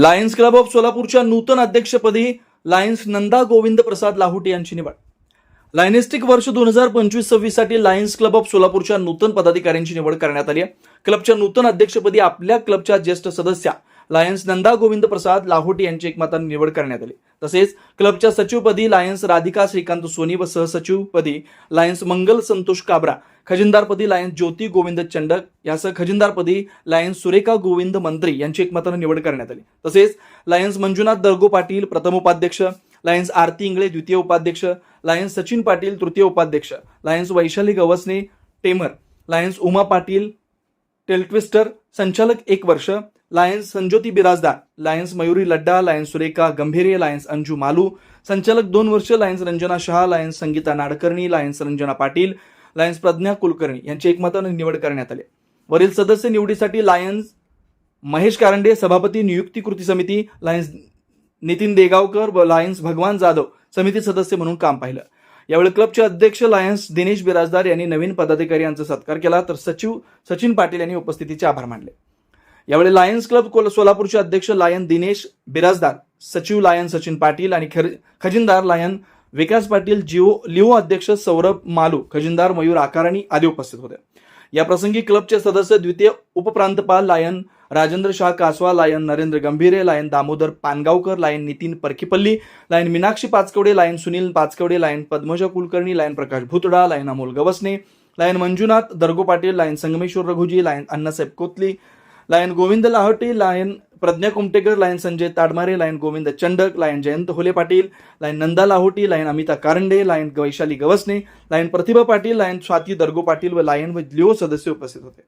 Lions club of सोलापूरच्या नूतन अध्यक्षपदी लायन्स नंदा गोविंद प्रसाद लाहोटी यांची निवड. लायनिस्टिक वर्ष दोन हजार पंचवीस सव्वीससाठी लायन्स क्लब ऑफ सोलापूरच्या नूतन पदाधिकाऱ्यांची निवड करण्यात आली आहे. क्लबच्या नूतन अध्यक्षपदी आपल्या क्लबच्या ज्येष्ठ सदस्या लायन्स नंदा गोविंद प्रसाद लाहोटी यांची एकमताने निवड करण्यात आली. तसेच क्लबच्या सचिवपदी लायन्स राधिका श्रीकांत सोनी व सहसचिवपदी लायन्स मंगल संतोष काबरा खजिनदारपदी लायन्स ज्योती गोविंद चंडक यासह खजिनदारपदी लायन्स सुरेखा गोविंद मंत्री यांची एकमतानं निवड करण्यात आली. तसेच लायन्स मंजुनाथ दर्गो पाटील प्रथम उपाध्यक्ष लायन्स आरती इंगळे द्वितीय उपाध्यक्ष लायन्स सचिन पाटील तृतीय उपाध्यक्ष Lions Vaishali Gavasane tamer Lions Uma Patil tail twister संचालक एक वर्ष Lions Sanjyoti Birajdar. Lions Mayuri Ladda. Lions Surekha Gambhire. Lions Anju Malu. संचालक दोन वर्ष. Lions Ranjana Shah. Lions Sangeeta Nadkarni. Lions Ranjana Patil. Lions Pradnya Kulkarni यांची एकमताने निवड करण्यात आली. वरील सदस्य निवडीसाठी लायन्स महेश कारंडे सभापती नियुक्ती कृती समिती लायन्स नितीन देगावकर व लायन्स भगवान जाधव समिती सदस्य म्हणून काम पाहिलं. यावेळी क्लबचे अध्यक्ष लायन्स दिनेश बिराजदार यांनी नवीन पदाधिकारी यांचा सत्कार केला. तर सचिव सचिन पाटील यांनी उपस्थितीचे आभार मानले. यावेळी लायन्स क्लब सोलापूरचे अध्यक्ष लायन दिनेश बिराजदार सचिव लायन सचिन पाटील आणि खजिनदार लायन विकास पाटील जिओ लिओ अध्यक्ष सौरभ मालू खजिनदार मयूर आकाराणी आदी उपस्थित होते. या प्रसंगी क्लबचे सदस्य द्वितीय उपप्रांतपाल Lion Rajendra Shah Kasava Lion Narendra Gambhire Lion Damodar Pangaonkar Lion Nitin Parkipalli Lion Meenakshi Pachakawade Lion Sunil Pachakawade Lion Padmaja Kulkarni Lion Prakash Bhutada Lion Amol Gavasane Lion Manjunath Dargo Patil Lion Sangameshwar Raghuji Lion Annasaheb Kotli Lion Govind Lahoti Lion Pradnya Kumtekar Lion Sanjay Tadmare Lion Govind Chandak Lion Jayant Hole Patil Lion Nanda Lahoti Lion Amita Karande Lion Vaishali Gavasane Lion Pratibha Patil Lion Swati Dargo Patil व Lion व Leo सदस्य उपस्थित होते.